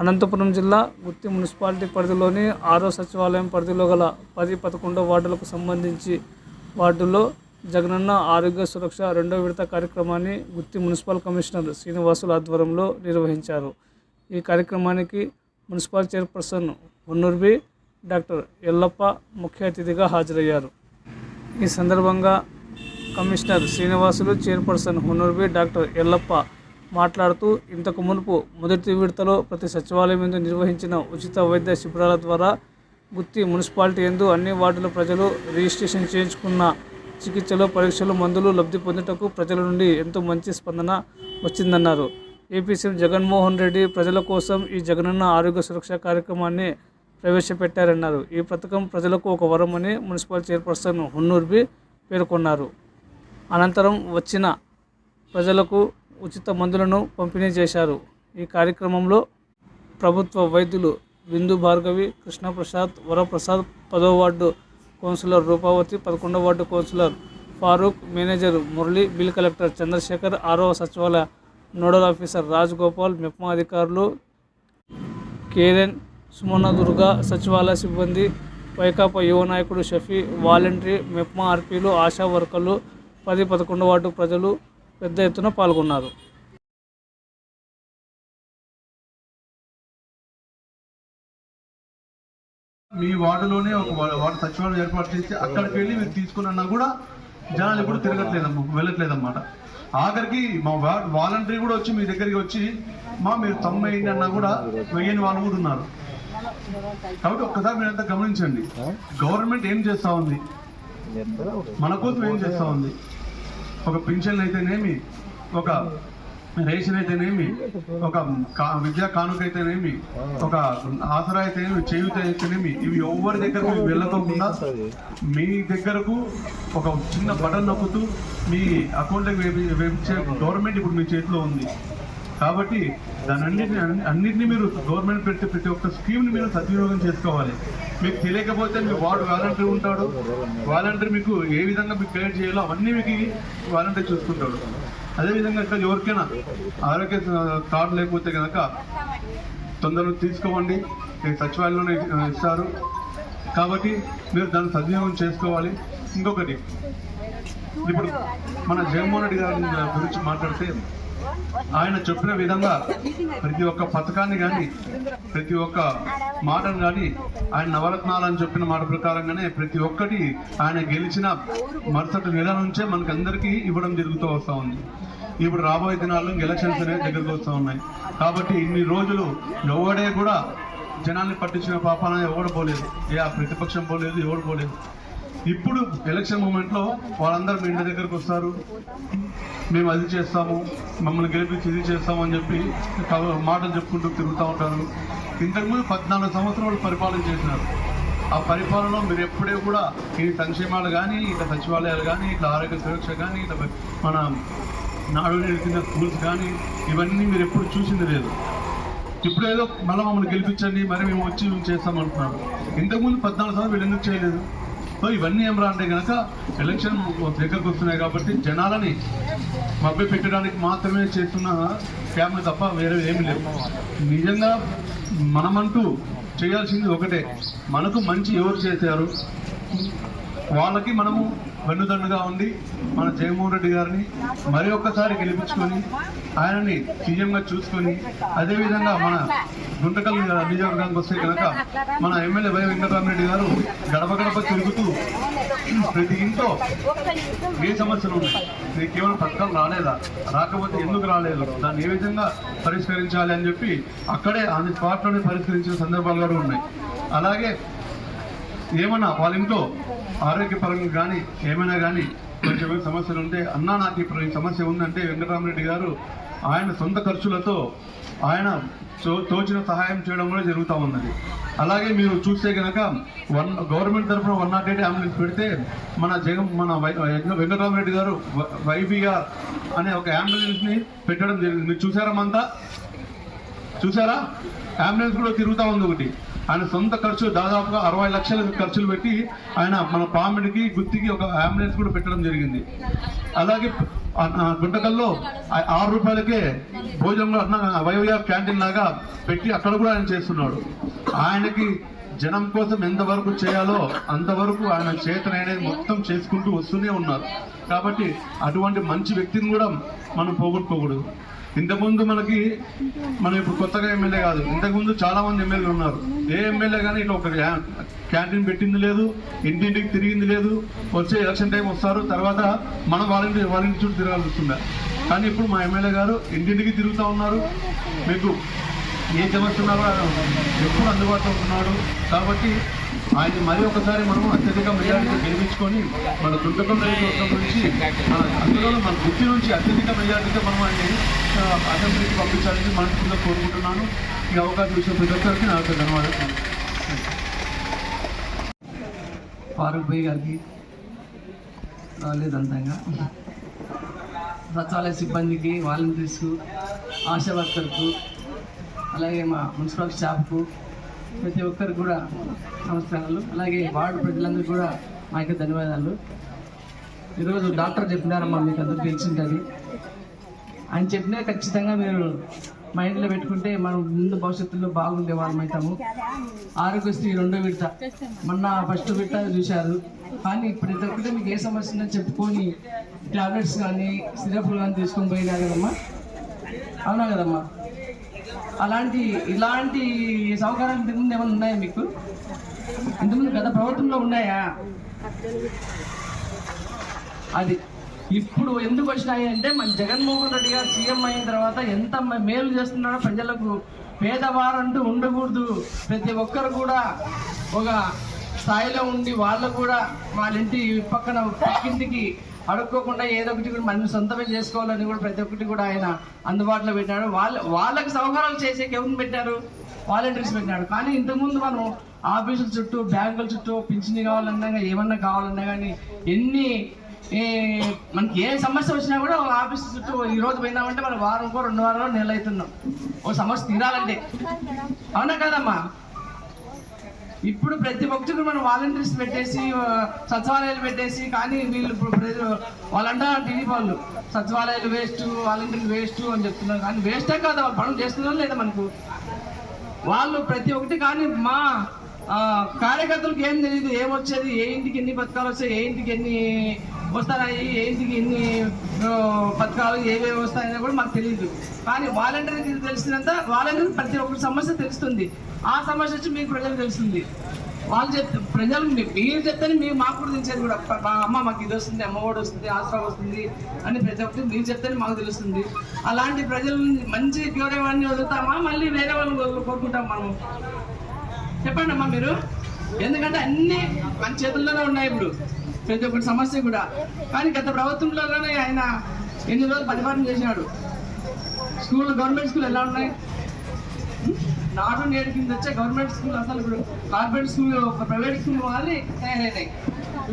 అనంతపురం జిల్లా గుత్తి మున్సిపాలిటీ పరిధిలోని ఆరో సచివాలయం పరిధిలో గల పది పదకొండో వార్డులకు సంబంధించి వార్డుల్లో జగనన్న ఆరోగ్య సురక్ష రెండో విడత కార్యక్రమాన్ని గుత్తి మున్సిపల్ కమిషనర్ శ్రీనివాసుల ఆధ్వర్యంలో నిర్వహించారు. ఈ కార్యక్రమానికి municipal chairperson Unnurbi doctor Yellappa ముఖ్య అతిథిగా హాజరయ్యారు. ఈ సందర్భంగా commissioner Srinivasulu chairperson Hunurbi doctor Yellappa మాట్లాడుతూ ఇంతకు మునుపు మొదటి విడతలో ప్రతి సచివాలయం ఎందు నిర్వహించిన ఉచిత వైద్య శిబిరాల ద్వారా గుత్తి మున్సిపాలిటీ ఎందు అన్ని వార్డుల ప్రజలు రిజిస్ట్రేషన్ చేయించుకున్న చికిత్సలు పరీక్షలు మందులు లబ్ధి పొందుటకు ప్రజల నుండి ఎంతో మంచి స్పందన వచ్చిందన్నారు. ఏపీ సీఎం జగన్మోహన్ రెడ్డి ప్రజల కోసం ఈ జగనన్న ఆరోగ్య సురక్ష కార్యక్రమాన్ని ప్రవేశపెట్టారన్నారు. ఈ పథకం ప్రజలకు ఒక వరం అని మున్సిపల్ చైర్పర్సన్ హున్నూర్బి పేర్కొన్నారు. అనంతరం వచ్చిన ప్రజలకు ఉచిత మందులను పంపిణీ చేశారు. ఈ కార్యక్రమంలో ప్రభుత్వ వైద్యులు బిందు భార్గవి కృష్ణప్రసాద్ వరప్రసాద్ పదో వార్డు కౌన్సిలర్ రూపావతి పదకొండవ ward councillor Farooq manager Murali bill collector Chandrasekhar ఆరవ సచివాలయ నోడల్ ఆఫీసర్ రాజ్ గోపాల్ మెప్మా అధికారులు కేరెన్ సుమన దుర్గా సచివాలయ సిబ్బంది వైకాపా యువ నాయకుడు షఫీ వాలంటరీ మెప్మా ఆర్పీలు ఆశా వర్కర్లు పది పదకొండు వార్డు ప్రజలు పెద్ద ఎత్తున పాల్గొన్నారు. మీ వార్డులోనే ఒక వార్డు సచివాలయం ఏర్పాటు చేసి అక్కడికి వెళ్ళి మీరు తీసుకున్నా కూడా జనాలు ఎప్పుడు తిరగట్లేదమ్మా వెళ్ళట్లేదన్నమాట. ఆఖరికి మా వాలంటరీ కూడా వచ్చి మీ దగ్గరికి వచ్చి మా మీరు తొంభై అన్నా కూడా వెయ్యని వాళ్ళు కూడా ఉన్నారు. కాబట్టి ఒక్కసారి మీరంతా గమనించండి. గవర్నమెంట్ ఏం చేస్తా ఉంది? మన కోసం ఏం చేస్తా ఉంది? ఒక పింఛన్ అయితేనేమి ఒక రేషన్ అయితేనేమి ఒక కా- విద్యా కానుక అయితేనేమి ఒక ఆసరా అయితేనేమి చేయూత అయితేనేమి ఇవి ఎవరి దగ్గరకు వెళ్ళకుండా మీ దగ్గరకు ఒక చిన్న బటన్ నొక్కుతూ మీ అకౌంట్కి వేపించే గవర్నమెంట్ ఇప్పుడు మీ చేతిలో ఉంది. కాబట్టి దాని అన్నింటిని అన్నిటిని మీరు గవర్నమెంట్ పెట్టే ప్రతి ఒక్క స్కీమ్ని మీరు సద్వినియోగం చేసుకోవాలి. మీకు తెలియకపోతే మీ వార్డు వాలంటీర్ ఉంటాడు. వాలంటీర్ మీకు ఏ విధంగా మీకు గైడ్ చేయాలో అవన్నీ మీకు వాలంటీర్ చూసుకుంటాడు. అదేవిధంగా ఇక్కడ ఎవరికైనా ఆరోగ్య కార్డు లేకపోతే కనుక తొందరగా తీసుకోవండి. సచివాలయంలోనే ఇస్తారు. కాబట్టి మీరు దాన్ని సద్వినియోగం చేసుకోవాలి. ఇంకొకటి ఇప్పుడు మన జగన్మోహన్ రెడ్డి గారి గురించి మాట్లాడితే ఆయన చెప్పిన విధంగా ప్రతి ఒక్క పథకాన్ని కానీ ప్రతి ఒక్క మాటను కానీ ఆయన నవరత్నాలు అని చెప్పిన మాట ప్రకారంగానే ప్రతి ఒక్కటి ఆయన గెలిచిన మరుసటి నెల నుంచే మనకు అందరికీ ఇవ్వడం జరుగుతూ వస్తూ ఉంది. ఇప్పుడు రాబోయే దినాల్లో ఎలక్షన్స్ అనేవి దగ్గరకు వస్తూ ఉన్నాయి. కాబట్టి ఇన్ని రోజులు ఎవడే కూడా జనాన్ని పట్టించిన పాపాన ఎవడు పోలేదు. ఏ ఆ ప్రతిపక్షం పోలేదు ఎవడు పోలేదు. ఇప్పుడు ఎలక్షన్ మూమెంట్లో వాళ్ళందరూ మీ ఇంటి దగ్గరకు వస్తారు. మేము అది చేస్తాము మమ్మల్ని గెలిపించి ఇది చేస్తాము అని చెప్పి మాటలు చెప్పుకుంటూ తిరుగుతూ ఉంటారు. ఇంతకుముందు పద్నాలుగు సంవత్సరాలు పరిపాలన చేసినారు. ఆ పరిపాలనలో మీరు ఎప్పుడే కూడా ఈ సంక్షేమాలు కానీ ఇట్లా సచివాలయాలు కానీ ఇట్లా ఆరోగ్య సురక్ష కానీ ఇట్లా మన నాడు నేడు కింద స్కూల్స్ కానీ ఇవన్నీ మీరు ఎప్పుడు చూసింది లేదు. ఇప్పుడేదో మళ్ళీ మమ్మల్ని గెలిపించండి మరి మేము వచ్చి మేము చేస్తాం అంటున్నారు. ఇంతకుముందు పద్నాలుగు సంవత్సరాలు వీళ్ళు ఎందుకు చేయలేదు? సో ఇవన్నీ ఏం రా అంటే కనుక ఎలక్షన్ దగ్గరకు వస్తున్నాయి కాబట్టి జనాలని మభ్య పెట్టడానికి మాత్రమే చేస్తున్న క్యామ్లు తప్ప వేరే ఏమి లేవు. నిజంగా మనమంటూ చేయాల్సింది ఒకటే. మనకు మంచి ఎవరు చేశారు? వాళ్ళకి మనము వెన్నుదండుగా ఉండి మన జగన్మోహన్ రెడ్డి గారిని మరి ఒక్కసారి గెలిపించుకొని ఆయనని సీఎంగా చూసుకొని అదేవిధంగా మన గుంటకల్ నియోజకవర్గానికి వస్తే కనుక మన ఎమ్మెల్యే వై వెంకటరామరెడ్డి గారు గడప గడప తిరుగుతూ ప్రతి ఇంట్లో ఏ సమస్యలు ఉన్నాయి మీకు కేవలం పథకం రాలేదా? రాకపోతే ఎందుకు రాలేదు? దాన్ని ఏ విధంగా పరిష్కరించాలి అని చెప్పి అక్కడే ఆన్ స్పాట్లోనే పరిష్కరించిన సందర్భాలు కూడా ఉన్నాయి. అలాగే ఏమన్నా వాళ్ళ ఇంట్లో ఆరోగ్యపరంగా కానీ ఏమైనా కానీ కొంచెం సమస్యలు ఉంటే అన్నా నాకు ఇప్పుడు ఈ సమస్య ఉందంటే వెంకటరామరెడ్డి గారు ఆయన సొంత ఖర్చులతో ఆయన తోచిన సహాయం చేయడం కూడా జరుగుతూ ఉన్నది. అలాగే మీరు చూస్తే కనుక వన్ గవర్నమెంట్ తరఫున వన్ నాట్ ఎయిట్ అంబులెన్స్ పెడితే మన జగన్ మన వెంకటరామరెడ్డి గారు వైబీఆర్ అనే ఒక అంబులెన్స్ని పెట్టడం జరిగింది. మీరు చూసారా మంతా? చూసారా? అంబులెన్స్ కూడా తిరుగుతూ ఉంది ఒకటి. ఆయన సొంత ఖర్చు దాదాపుగా అరవై లక్షల ఖర్చులు పెట్టి ఆయన మన పామిడికి గుత్తికి ఒక అంబులెన్స్ కూడా పెట్టడం జరిగింది. అలాగే గుంటకల్లో ఆరు రూపాయలకే భోజనంలో అన్న క్యాంటీన్ లాగా పెట్టి అక్కడ కూడా ఆయన చేస్తున్నాడు. ఆయనకి జనం కోసం ఎంతవరకు చేయాలో అంతవరకు ఆయన చేతనైనది మొత్తం చేసుకుంటూ వస్తూనే ఉన్నారు. కాబట్టి అటువంటి మంచి వ్యక్తిని కూడా మనం పోగొట్టుకోకూడదు. ఇంతకుముందు మనకి మనం ఇప్పుడు కొత్తగా ఎమ్మెల్యే కాదు. ఇంతకుముందు చాలా మంది ఎమ్మెల్యేలు ఉన్నారు. ఏ ఎమ్మెల్యే కానీ ఇట్లా ఒక క్యాంటీన్ పెట్టింది లేదు ఇంటింటికి తిరిగింది లేదు వచ్చే ఎలక్షన్ టైం వస్తారు తర్వాత మనం వాళ్ళ వాళ్ళ చుట్టూ తిరగాల్సి వస్తుందా? కానీ ఇప్పుడు మా ఎమ్మెల్యే గారు ఇంటింటికి తిరుగుతూ ఉన్నారు. మీకు ఏ సమస్య కూడా ఎప్పుడు అందుబాటులో ఉంటున్నాడు కాబట్టి ఆయన మరి ఒకసారి మనం అత్యధిక మెజారిటీ గెలిపించుకొని మన దుర్గం నుంచి మన అందులో మన బుద్ధి నుంచి అత్యధిక మెజారిటీతో మనం ఆయన్ని అసెంబ్లీకి పంపించాలని మనసులో కోరుకుంటున్నాను. ఈ అవకాశం ఇచ్చిన ప్రతి ఒక్కరికి నా యొక్క ధన్యవాదాలు. ఫారూక్ భాయ్ గారికి రాలేదంతంగా సచివాలయ సిబ్బందికి వాలంటీర్స్ ఆశా వర్కర్కు అలాగే మా మున్సిపల్ స్టాఫ్కు ప్రతి ఒక్కరికి కూడా నమస్కారాలు. అలాగే వార్డు ప్రజలందరికీ కూడా మా యొక్క ధన్యవాదాలు. ఈరోజు డాక్టర్ చెప్పినారమ్మా మీకు అందరూ తెలిసింటుంది ఆయన చెప్పినా ఖచ్చితంగా మీరు మైండ్లో పెట్టుకుంటే మనం ముందు భవిష్యత్తులో బాగుండే వాళ్ళం అవుతాము. ఆరోగ్యశ్రీ రెండో విడత. మొన్న ఫస్ట్ విడత చూశారు. కానీ ఇప్పుడు ప్రతి ఒక్కటి మీకు ఏ సమస్య ఉందో చెప్పుకొని టాబ్లెట్స్ కానీ సిరప్లు కానీ తీసుకొని పోయినా కదమ్మా? అవునా కదమ్మా? అలాంటి ఇలాంటి సౌకర్యాలు ఇంతకుముందు ఏమైనా ఉన్నాయా మీకు? ఇంతకుముందు గత ప్రభుత్వంలో ఉన్నాయా? అది. ఇప్పుడు ఎందుకు వచ్చినాయి అంటే మన జగన్మోహన్ రెడ్డి గారు సీఎం అయిన తర్వాత ఎంత మేలు చేస్తున్నాడో ప్రజలకు పేదవారంటూ ఉండకూడదు. ప్రతి ఒక్కరు కూడా ఒక స్థాయిలో ఉండి వాళ్ళు కూడా వాళ్ళ ఇంటి పక్కన పక్కింటికి అడుక్కోకుండా ఏదో ఒకటి కూడా మనం సొంతమే చేసుకోవాలని కూడా ప్రతి ఒక్కటి కూడా ఆయన అందుబాటులో పెట్టాడు వాళ్ళ వాళ్ళకి సౌకర్యాలు చేసే ఎవరిని పెట్టారు? వాలంటీర్స్ పెట్టినాడు. కానీ ఇంతకుముందు మనం ఆఫీసుల చుట్టూ బ్యాంకుల చుట్టూ పింఛన్ కావాలన్నా కానీ ఏమన్నా కావాలన్నా కానీ ఎన్ని మనకి ఏ సమస్య వచ్చినా కూడా ఒక ఆఫీస్ చుట్టూ ఈ రోజు పోయినామంటే మనం వారంకో రెండు వారాలు నెల అవుతున్నాం ఓ సమస్య తీరాలంటే. అవునా కదమ్మా? ఇప్పుడు ప్రతి ఒక్కరికి మనం వాలంటీర్స్ పెట్టేసి సచివాలయాలు పెట్టేసి కానీ వీళ్ళు ఇప్పుడు ప్రజలు వాళ్ళంట టీడీపీ వాళ్ళు సచివాలయాలు వేస్ట్ వాలంటీర్లు వేస్ట్ అని చెప్తున్నారు. కానీ వేస్టే కాదు వాళ్ళు పనులు చేస్తున్నారు లేదా మనకు? వాళ్ళు ప్రతి ఒక్కటి కానీ మా కార్యకర్తలకు ఏం తెలియదు ఏమొచ్చేది ఏ ఇంటికి ఎన్ని పథకాలు వస్తాయి ఏ ఇంటికి ఎన్ని వస్తాయి ఏంటికి ఎన్ని పథకాలు ఏవేవి వస్తాయని కూడా మాకు తెలియదు కానీ వాలంటీర్కి తెలిసినంత వాలంటీర్ ప్రతి ఒక్కరి సమస్య తెలుస్తుంది. ఆ సమస్య వచ్చి మీకు ప్రజలకు తెలుస్తుంది. వాళ్ళు చెప్తే ప్రజలు మీరు చెప్తేనే మీరు మాకు కూడా తెలిసేది కూడా. మా అమ్మ మాకు ఇది వస్తుంది అమ్మ కూడా వస్తుంది ఆసరా వస్తుంది అని ప్రతి ఒక్కటి మీరు చెప్తేనే మాకు తెలుస్తుంది. అలాంటి ప్రజలు మంచి గౌరవాన్ని వదులుతామా? మళ్ళీ వేరే వాళ్ళని కోరుకుంటాం మనం చెప్పండి అమ్మా మీరు. ఎందుకంటే అన్ని మన చేతుల్లోనే ఉన్నాయి ఇప్పుడు. ప్రతి ఒక్కటి సమస్య కూడా. కానీ గత ప్రభుత్వంలోనే ఆయన ఎన్ని రోజులు పరిపాలన చేసినాడు? స్కూల్ గవర్నమెంట్ స్కూల్ ఎలా ఉన్నాయి? నాటు నేడు కింద వచ్చే గవర్నమెంట్ స్కూల్ అసలు ఇప్పుడు కార్పొరేట్ స్కూల్ ప్రైవేట్ స్కూల్ వాళ్ళు తయారైనాయి.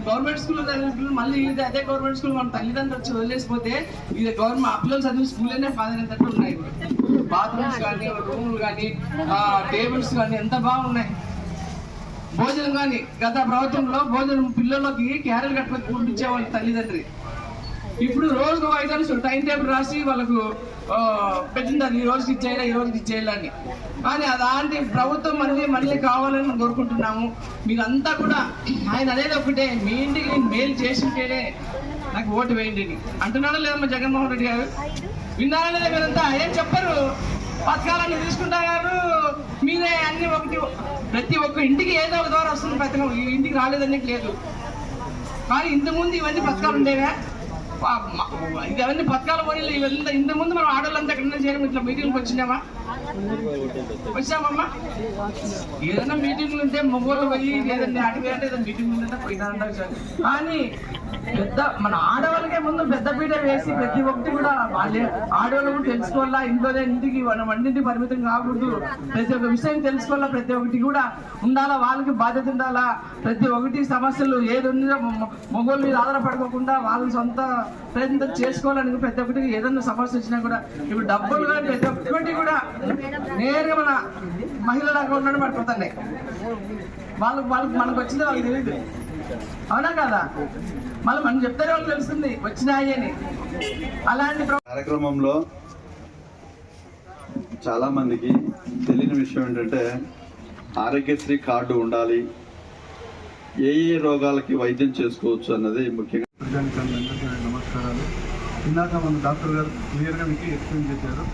గవర్నమెంట్ స్కూల్ చదివిన మళ్ళీ ఇది అదే గవర్నమెంట్ స్కూల్ మన తల్లిదండ్రులు వచ్చి వదిలేసిపోతే ఇది గవర్నమెంట్ ఆ చదివిన స్కూల్లోనే అనే ఉన్నాయి. బాత్రూమ్స్ కానీ రూమ్లు కానీ టేబుల్స్ కానీ ఎంత బాగున్నాయి. భోజనం కానీ గత ప్రభుత్వంలో భోజనం పిల్లలకి క్యారెల్ కట్టుకొని పంపించేవాళ్ళు తల్లిదండ్రి. ఇప్పుడు రోజుకు ఐదు టైం టేబుల్ రాసి వాళ్ళకు ఆ, ఈ రోజుకి ఇచ్చేయాలా ఈ రోజుకి ఇచ్చేయాలని కానీ అలాంటి ప్రభుత్వం మళ్ళీ మళ్ళీ కావాలని కోరుకుంటున్నాము. మీరంతా కూడా ఆయన అనేది ఒకటే మీ ఇంటికి నేను మేలు చేసింటేనే నాకు ఓటు వేయండి అంటున్నాడో లేదమ్మా జగన్మోహన్ రెడ్డి గారు? విన్నారా లేదా మీరంతా? ఏం చెప్పరు? పథకాలన్నీ తీసుకుంటారు మీరే అన్ని ఒకటి ప్రతి ఒక్క ఇంటికి ఏదో ఒక ద్వారా వస్తుంది ప్రతి ఈ ఇంటికి రాలేదని లేదు. కానీ ఇంతకుముందు ఇవన్నీ పథకాలు ఉండేవా? పా- ఇవన్నీ పథకాలు పోయి ఇవన్నీ ఇంతకుముందు మనం ఆడవాళ్ళంతా ఎక్కడ చేయడం ఇట్లా మీటింగ్కి వచ్చినామా వచ్చామమ్మా. ఏదైనా మీటింగ్లు ఉంటే మొగోళ్ళు పోయి లేదంటే అడిగి అంటే ఏదైనా మీటింగ్ ఉందంటే పోయినా కానీ పెద్ద మన ఆడవాళ్ళకే ముందు పెద్ద పీట వేసి ప్రతి ఒక్కటి కూడా వాళ్ళే ఆడవాళ్ళు కూడా తెలుసుకోవాలా? ఇంట్లోనే ఇంటికి మనం అన్నింటి పరిమితం కాకూడదు. ప్రతి ఒక్క విషయం తెలుసుకోవాలా? ప్రతి ఒక్కటి కూడా ఉండాలా? వాళ్ళకి బాధ్యత ఉండాలా? ప్రతి ఒక్కటి సమస్యలు ఏది ఉందో మొగోళ్ళ మీద ఆధారపడుకోకుండా వాళ్ళ సొంత ప్రయత్నం చేసుకోవాలని ప్రతి ఒక్కటి ఏదైనా సమస్య వచ్చినా కూడా ఇప్పుడు డబ్బులు కానీ ప్రతి ఒక్కటి కూడా నేరుగా మన మహిళల అకౌంట్లోనే పడిపోతున్నాయి వాళ్ళకి వాళ్ళకి మనకు వచ్చింది వాళ్ళకి తెలియదు అవునా కదా? మళ్ళీ మనం చెప్తారే వాళ్ళు తెలుస్తుంది వచ్చినాయి అని. అలాంటి కార్యక్రమంలో చాలా మందికి తెలియని విషయం ఏంటంటే ఆరోగ్యశ్రీ కార్డు ఉండాలి. ఏ ఏ రోగాలకి వైద్యం చేసుకోవచ్చు అన్నది ముఖ్యంగా నమస్కారాలు. ఇందాక మన డాక్టర్ గారు క్లియర్గా మీకు ఎక్స్ప్లెయిన్ చేశారు.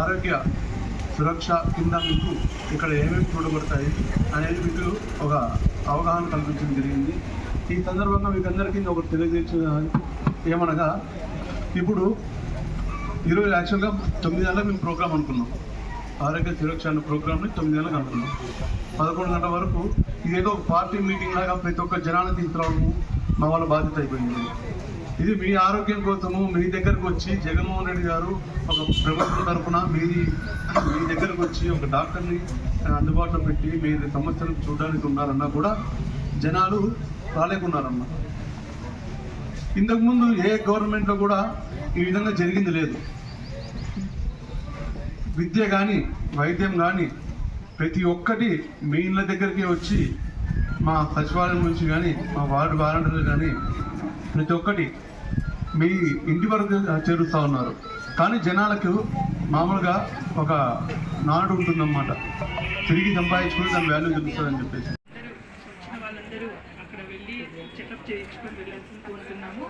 ఆరోగ్య సురక్ష కింద మీకు ఇక్కడ ఏమేమి చూడబడతాయి అనేది మీకు ఒక అవగాహన కల్పించడం జరిగింది. ఈ సందర్భంగా మీకు అందరికీ ఒకటి తెలియజేసిన ఏమనగా ఇప్పుడు ఈరోజు యాక్చువల్గా తొమ్మిది నెలల మేము ప్రోగ్రామ్ అనుకున్నాం. ఆరోగ్య సురక్ష అనే ప్రోగ్రామ్ని తొమ్మిది నెలలకు అనుకున్నాం. పదకొండు గంటల వరకు ఇదేదో ఒక పార్టీ మీటింగ్ లాగా ప్రతి ఒక్క జనాన్ని తీసుకురావడము మా వాళ్ళ బాధ్యత అయిపోయింది. ఇది మీ ఆరోగ్యం కోసము మీ దగ్గరకు వచ్చి జగన్మోహన్ రెడ్డి గారు ఒక ప్రభుత్వం తరఫున మీ మీ దగ్గరకు వచ్చి ఒక డాక్టర్ని అందుబాటులో పెట్టి మీ సమస్యలను చూడడానికి ఉన్నారన్నా కూడా జనాలు రాలేకున్నారన్నా. ఇంతకుముందు ఏ గవర్నమెంట్లో కూడా ఈ విధంగా జరిగింది లేదు. విద్య కానీ వైద్యం కానీ ప్రతి ఒక్కటి మీ ఇళ్ళ దగ్గరికి వచ్చి మా సచివాలయం నుంచి కానీ మా వార్డు వాలంటీర్లు కానీ ప్రతి ఒక్కటి మీ ఇంటి వరకు చేరుస్తూ ఉన్నారు. కానీ జనాలకు మామూలుగా ఒక నాడు ఉంటుందన్నమాట. తిరిగి సంపాదించుకుని దాని వాల్యూ తెలుస్తుందని చెప్పేసి. వచ్చిన వాళ్ళందరూ అక్కడ వెళ్ళి చెకప్ చేయించుకొని వెళ్ళాల్సింది కోరుతున్నాము.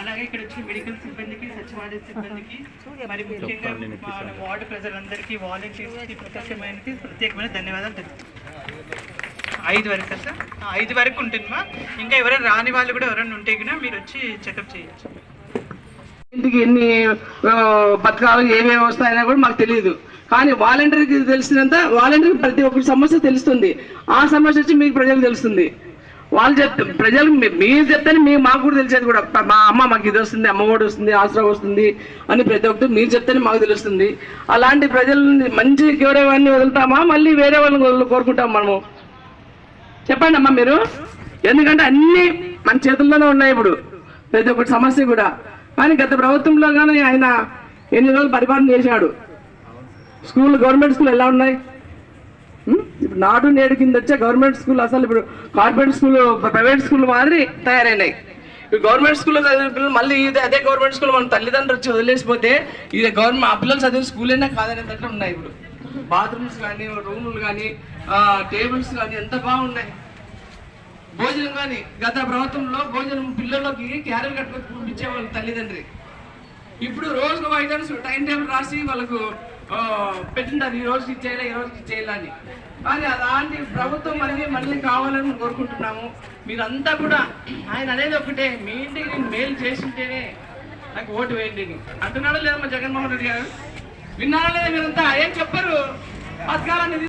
అలాగే ఇక్కడ వచ్చిన మెడికల్ సిబ్బందికి సచివాలయ సిబ్బందికి మరి ముఖ్యంగా వార్డు ప్రజలందరికీ వాలంటీర్స్కి ప్రత్యేకమైన ప్రత్యేకమైన ధన్యవాదాలు తెలుపుతున్నాం ఐదు వరకు సార్? ఐదు వరకు ఉంటుందమ్మా ఇంకా ఎవరైనా రాని వాళ్ళు కూడా ఎవరైనా ఉంటే కూడా మీరు వచ్చి చెకప్ చేయొచ్చు. ఇంటికి ఎన్ని ఆ, పథకాలు ఏమేమి వస్తాయని కూడా మాకు తెలియదు కానీ వాలంటీర్కి తెలిసినంత వాలంటీర్కి ప్రతి ఒక్కరి సమస్య తెలుస్తుంది. ఆ సమస్య వచ్చి మీకు ప్రజలకు తెలుస్తుంది. వాళ్ళు చెప్తే ప్రజలు మీరు చెప్తేనే మీ మాకు కూడా తెలిసేది కూడా. మా అమ్మ మాకు ఇది వస్తుంది అమ్మ ఒడి వస్తుంది ఆసరా వస్తుంది అని ప్రతి ఒక్కటి మీరు చెప్తేనే మాకు తెలుస్తుంది. అలాంటి ప్రజల్ని మంచి గౌరవాన్ని వదులుతామా? మళ్ళీ వేరే వాళ్ళని కోరుకుంటాం మనము? చెప్పండి అమ్మా మీరు? ఎందుకంటే అన్ని మన చేతుల్లోనే ఉన్నాయి ఇప్పుడు. ప్రతి ఒక్కటి సమస్య కూడా. కానీ గత ప్రభుత్వంలో కానీ ఆయన ఎన్ని రోజులు పరిపాలన చేశాడు? స్కూల్ గవర్నమెంట్ స్కూల్ ఎలా ఉన్నాయి? ఇప్పుడు నాడు నేడు కింద వచ్చే గవర్నమెంట్ స్కూల్ అసలు ఇప్పుడు కార్పొరేట్ స్కూల్ ప్రైవేట్ స్కూల్ మాదిరి తయారైనాయి. ఇప్పుడు గవర్నమెంట్ స్కూల్లో చదివిన పిల్లలు మళ్ళీ ఇది అదే గవర్నమెంట్ స్కూల్ మన తల్లిదండ్రులు వచ్చి వదిలేసిపోతే ఇది గవర్నమెంట్ ఆ పిల్లలు చదివిన స్కూలైనా కాదనేటట్లు ఉన్నాయి ఇప్పుడు. బాత్రూమ్స్ కానీ రూములు కానీ టేబుల్స్ కానీ ఎంత బాగున్నాయి. భోజనం కానీ గత ప్రభుత్వంలో భోజనం పిల్లలకి క్యారెల్ కట్టుకొని పంపించేవాళ్ళు తల్లిదండ్రి. ఇప్పుడు రోజుకు ఐటమ్స్ టైం టేబుల్ రాసి వాళ్ళకు పెట్టింటారు ఈ రోజుకి ఇచ్చేయాలి ఈ రోజుకి అని. కానీ అలాంటి ప్రభుత్వం మనకి మళ్ళీ కావాలని కోరుకుంటున్నాము. మీరంతా కూడా ఆయన అనేది ఒకటే మీ ఇంటికి నేను మేలు చేసింటేనే నాకు ఓటు వేయండి అంటున్నాడో లేదమ్మా జగన్మోహన్ రెడ్డి గారు? విన్నారా లేదా మీరంతా? ఏం చెప్పరు? పథకాలనేది